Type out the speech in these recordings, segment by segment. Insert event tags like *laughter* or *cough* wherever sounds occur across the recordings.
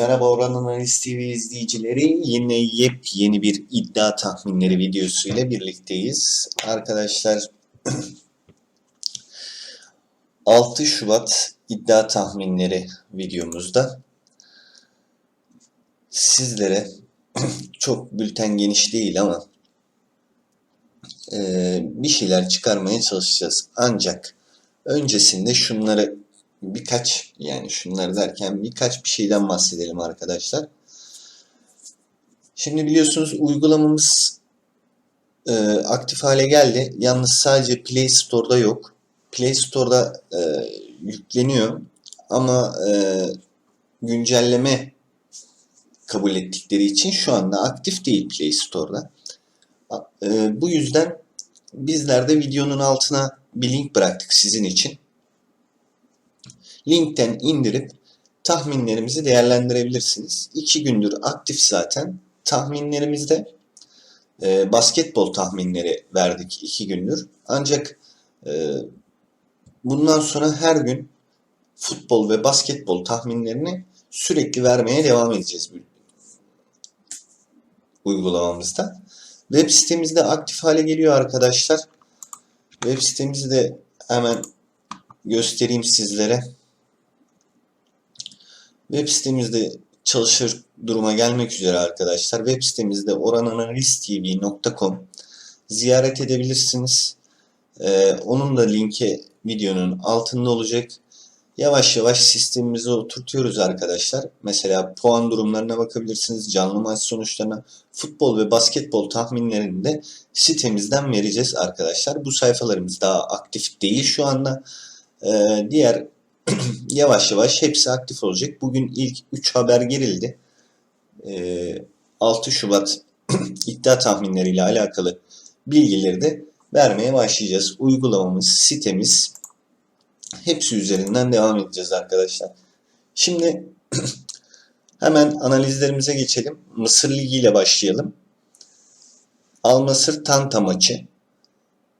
Merhaba Orhan Analiz TV izleyicileri. Yine yepyeni bir iddia tahminleri videosu ile birlikteyiz. Arkadaşlar *clears throat* 6 Şubat iddia tahminleri videomuzda sizlere *clears throat* çok bülten geniş değil ama eee, bir şeyler çıkarmaya çalışacağız. Ancak öncesinde şunları birkaç yani şunları derken birkaç bir şeyden bahsedelim arkadaşlar. Şimdi biliyorsunuz uygulamamız e, aktif hale geldi. Yalnız sadece Play Store'da yok. Play Store'da e, yükleniyor ama e, güncelleme kabul ettikleri için şu anda aktif değil Play Store'da. E, bu yüzden bizler de videonun altına bir link bıraktık sizin için linkten indirip tahminlerimizi değerlendirebilirsiniz. İki gündür aktif zaten. Tahminlerimizde e, basketbol tahminleri verdik iki gündür. Ancak e, bundan sonra her gün futbol ve basketbol tahminlerini sürekli vermeye devam edeceğiz uygulamamızda. Web sitemizde aktif hale geliyor arkadaşlar. Web sitemizi de hemen göstereyim sizlere. Web sitemizde çalışır duruma gelmek üzere arkadaşlar. Web sitemizde orananalisttv.com ziyaret edebilirsiniz. Ee, onun da linki videonun altında olacak. Yavaş yavaş sistemimizi oturtuyoruz arkadaşlar. Mesela puan durumlarına bakabilirsiniz. Canlı maç sonuçlarına, futbol ve basketbol tahminlerini de sitemizden vereceğiz arkadaşlar. Bu sayfalarımız daha aktif değil şu anda. Ee, diğer *clears throat* yavaş yavaş hepsi aktif olacak. Bugün ilk 3 haber gerildi. Ee, 6 Şubat *clears throat* iddia tahminleriyle alakalı bilgileri de vermeye başlayacağız. Uygulamamız, sitemiz hepsi üzerinden devam edeceğiz arkadaşlar. Şimdi *clears throat* hemen analizlerimize geçelim. Mısır Ligi ile başlayalım. Al Mısır Tanta maçı.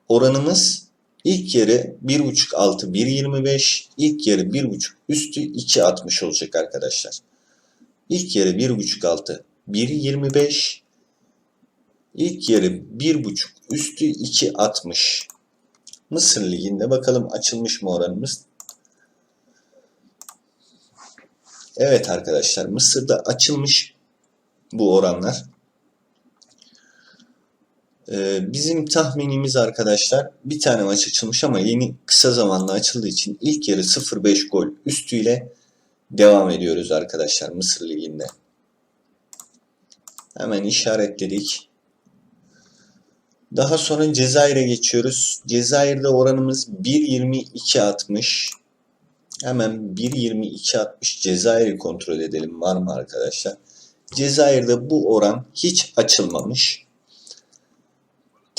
Oranımız İlk yarı 1.5 altı 1.25, ilk yarı 1.5 üstü 2.60 olacak arkadaşlar. İlk yarı 1.5 altı 1.25, ilk yarı 1.5 üstü 2.60. Mısır Ligi'nde bakalım açılmış mı oranımız? Evet arkadaşlar Mısır'da açılmış bu oranlar. Ee, bizim tahminimiz arkadaşlar bir tane maç açılmış ama yeni kısa zamanda açıldığı için ilk yarı 0-5 gol üstüyle devam ediyoruz arkadaşlar Mısır Ligi'nde. Hemen işaretledik. Daha sonra Cezayir'e geçiyoruz. Cezayir'de oranımız 1.22.60. Hemen 1.22.60 Cezayir'i kontrol edelim var mı arkadaşlar? Cezayir'de bu oran hiç açılmamış.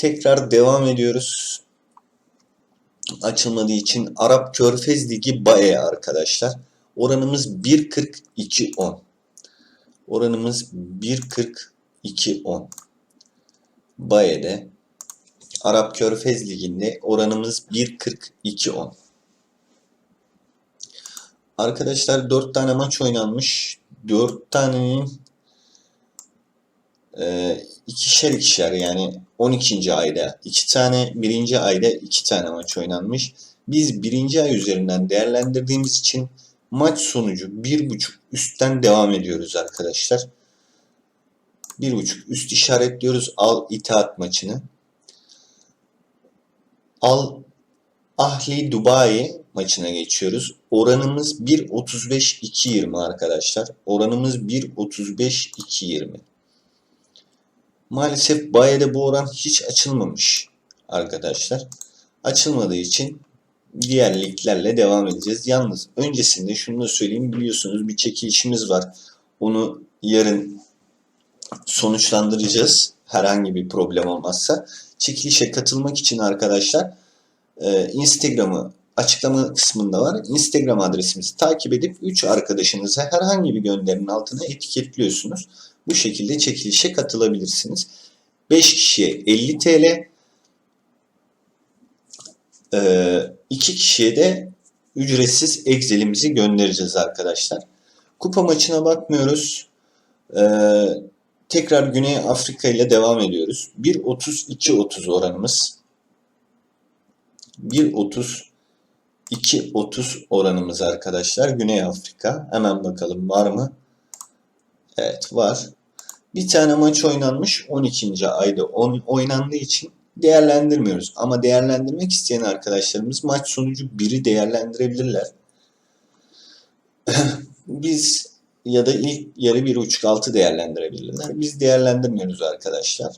Tekrar devam ediyoruz. Açılmadığı için Arap Körfez Ligi Bae arkadaşlar. Oranımız 1.42.10. Oranımız 1.42.10. Bae'de Arap Körfez Ligi'nde oranımız 1.42.10. Arkadaşlar 4 tane maç oynanmış. 4 tanenin e, ikişer ikişer yani 12. ayda 2 tane, 1. ayda 2 tane maç oynanmış. Biz 1. ay üzerinden değerlendirdiğimiz için maç sonucu 1.5 üstten devam ediyoruz arkadaşlar. 1.5 üst işaretliyoruz Al İttihat maçını. Al Ahli Dubai maçına geçiyoruz. Oranımız 1.35-2.20 arkadaşlar. Oranımız 1.35-2.20. Maalesef Baye'de bu oran hiç açılmamış arkadaşlar. Açılmadığı için diğer liglerle devam edeceğiz. Yalnız öncesinde şunu da söyleyeyim biliyorsunuz bir çekilişimiz var. Onu yarın sonuçlandıracağız. Herhangi bir problem olmazsa. Çekilişe katılmak için arkadaşlar e, Instagram'ı açıklama kısmında var. Instagram adresimizi takip edip 3 arkadaşınıza herhangi bir gönderinin altına etiketliyorsunuz. Bu şekilde çekilişe katılabilirsiniz. 5 kişiye 50 TL, 2 kişiye de ücretsiz Excel'imizi göndereceğiz arkadaşlar. Kupa maçına bakmıyoruz. Ee, tekrar Güney Afrika ile devam ediyoruz. 1.32-30 oranımız. 1.30 2.30 oranımız arkadaşlar. Güney Afrika. Hemen bakalım var mı? Evet var. Bir tane maç oynanmış 12. ayda on, oynandığı için değerlendirmiyoruz. Ama değerlendirmek isteyen arkadaşlarımız maç sonucu biri değerlendirebilirler. *clears throat* Biz ya da ilk yarı 1.5 altı değerlendirebilirler. Biz değerlendirmiyoruz arkadaşlar.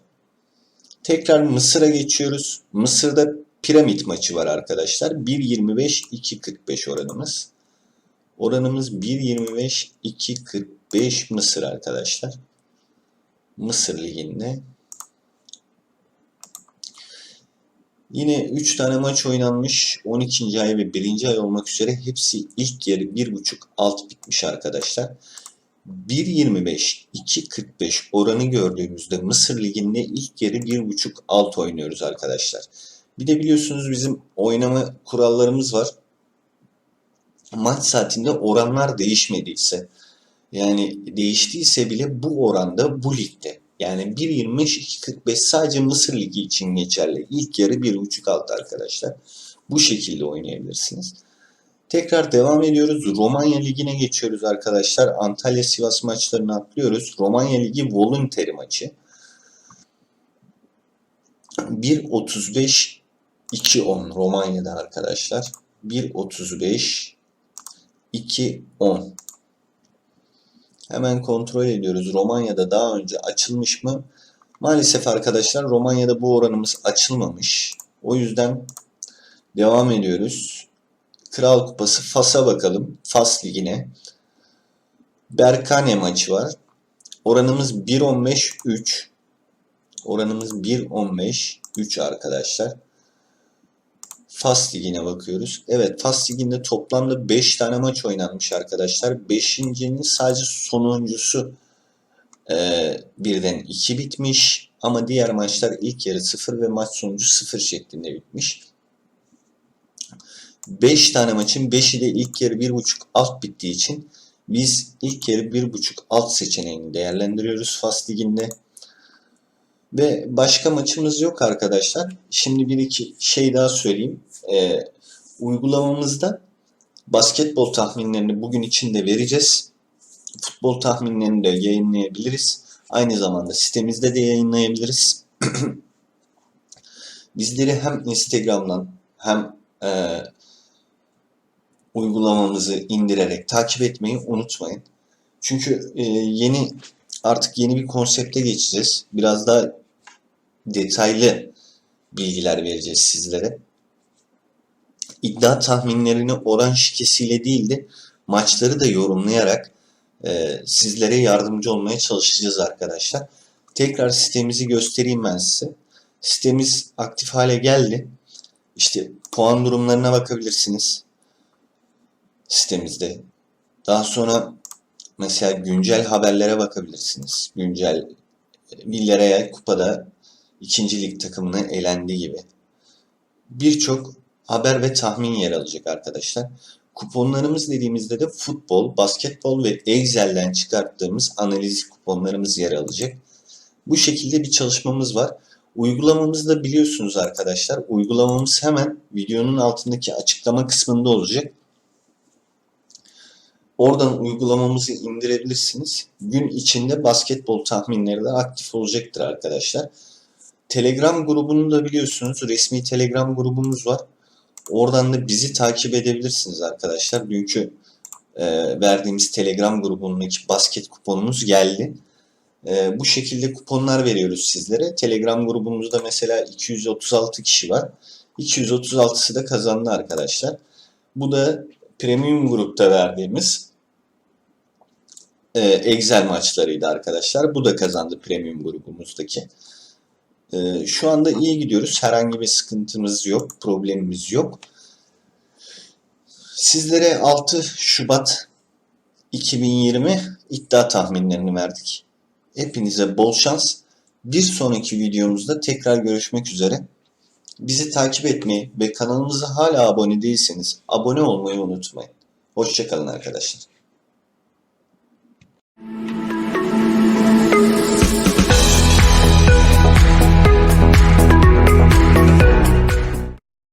Tekrar Mısır'a geçiyoruz. Mısır'da piramit maçı var arkadaşlar. 1.25-2.45 oranımız. Oranımız 1.25-2.45 Mısır arkadaşlar. Mısır Ligi'nde. Yine 3 tane maç oynanmış. 12. ay ve 1. ay olmak üzere hepsi ilk yarı 1.5 alt bitmiş arkadaşlar. 1.25 2.45 oranı gördüğümüzde Mısır Ligi'nde ilk yarı 1.5 alt oynuyoruz arkadaşlar. Bir de biliyorsunuz bizim oynama kurallarımız var. Maç saatinde oranlar değişmediyse yani değiştiyse bile bu oranda bu ligde. Yani 1.25-2.45 sadece Mısır Ligi için geçerli. İlk yarı 1.5 alt arkadaşlar. Bu şekilde oynayabilirsiniz. Tekrar devam ediyoruz. Romanya Ligi'ne geçiyoruz arkadaşlar. Antalya Sivas maçlarını atlıyoruz. Romanya Ligi voluntary maçı. 1.35 2.10 Romanya'da arkadaşlar. 1.35 2.10 Hemen kontrol ediyoruz. Romanya'da daha önce açılmış mı? Maalesef arkadaşlar Romanya'da bu oranımız açılmamış. O yüzden devam ediyoruz. Kral Kupası Fas'a bakalım. Fas Ligi'ne. Berkane maçı var. Oranımız 1.15-3. Oranımız 1.15-3 arkadaşlar. Fas Ligi'ne bakıyoruz. Evet Fas Ligi'nde toplamda 5 tane maç oynanmış arkadaşlar. 5.'nin sadece sonuncusu e, birden 2 bitmiş. Ama diğer maçlar ilk yarı 0 ve maç sonucu 0 şeklinde bitmiş. 5 tane maçın 5'i de ilk yarı 1.5 alt bittiği için biz ilk yarı 1.5 alt seçeneğini değerlendiriyoruz Fas Ligi'nde. Ve başka maçımız yok arkadaşlar. Şimdi bir iki şey daha söyleyeyim. Ee, uygulamamızda basketbol tahminlerini bugün içinde vereceğiz. Futbol tahminlerini de yayınlayabiliriz. Aynı zamanda sitemizde de yayınlayabiliriz. *clears throat* Bizleri hem Instagram'dan hem e, uygulamamızı indirerek takip etmeyi unutmayın. Çünkü e, yeni artık yeni bir konsepte geçeceğiz. Biraz daha detaylı bilgiler vereceğiz sizlere. İddia tahminlerini oran şikesiyle değil de maçları da yorumlayarak e, sizlere yardımcı olmaya çalışacağız arkadaşlar. Tekrar sitemizi göstereyim ben size. Sitemiz aktif hale geldi. İşte puan durumlarına bakabilirsiniz sitemizde. Daha sonra mesela güncel haberlere bakabilirsiniz. Güncel Villarreal kupada ikinci lig takımına elendi gibi. Birçok haber ve tahmin yer alacak arkadaşlar. Kuponlarımız dediğimizde de futbol, basketbol ve Excel'den çıkarttığımız analiz kuponlarımız yer alacak. Bu şekilde bir çalışmamız var. Uygulamamızı da biliyorsunuz arkadaşlar. Uygulamamız hemen videonun altındaki açıklama kısmında olacak. Oradan uygulamamızı indirebilirsiniz. Gün içinde basketbol tahminleri de aktif olacaktır arkadaşlar. Telegram grubunu da biliyorsunuz. Resmi Telegram grubumuz var. Oradan da bizi takip edebilirsiniz arkadaşlar. Dünkü e, verdiğimiz Telegram grubundaki basket kuponumuz geldi. E, bu şekilde kuponlar veriyoruz sizlere. Telegram grubumuzda mesela 236 kişi var. 236'sı da kazandı arkadaşlar. Bu da premium grupta verdiğimiz e, Excel maçlarıydı arkadaşlar. Bu da kazandı premium grubumuzdaki. E, şu anda iyi gidiyoruz. Herhangi bir sıkıntımız yok, problemimiz yok. Sizlere 6 Şubat 2020 iddia tahminlerini verdik. Hepinize bol şans. Bir sonraki videomuzda tekrar görüşmek üzere. Bizi takip etmeyi ve kanalımıza hala abone değilseniz abone olmayı unutmayın. Hoşçakalın arkadaşlar.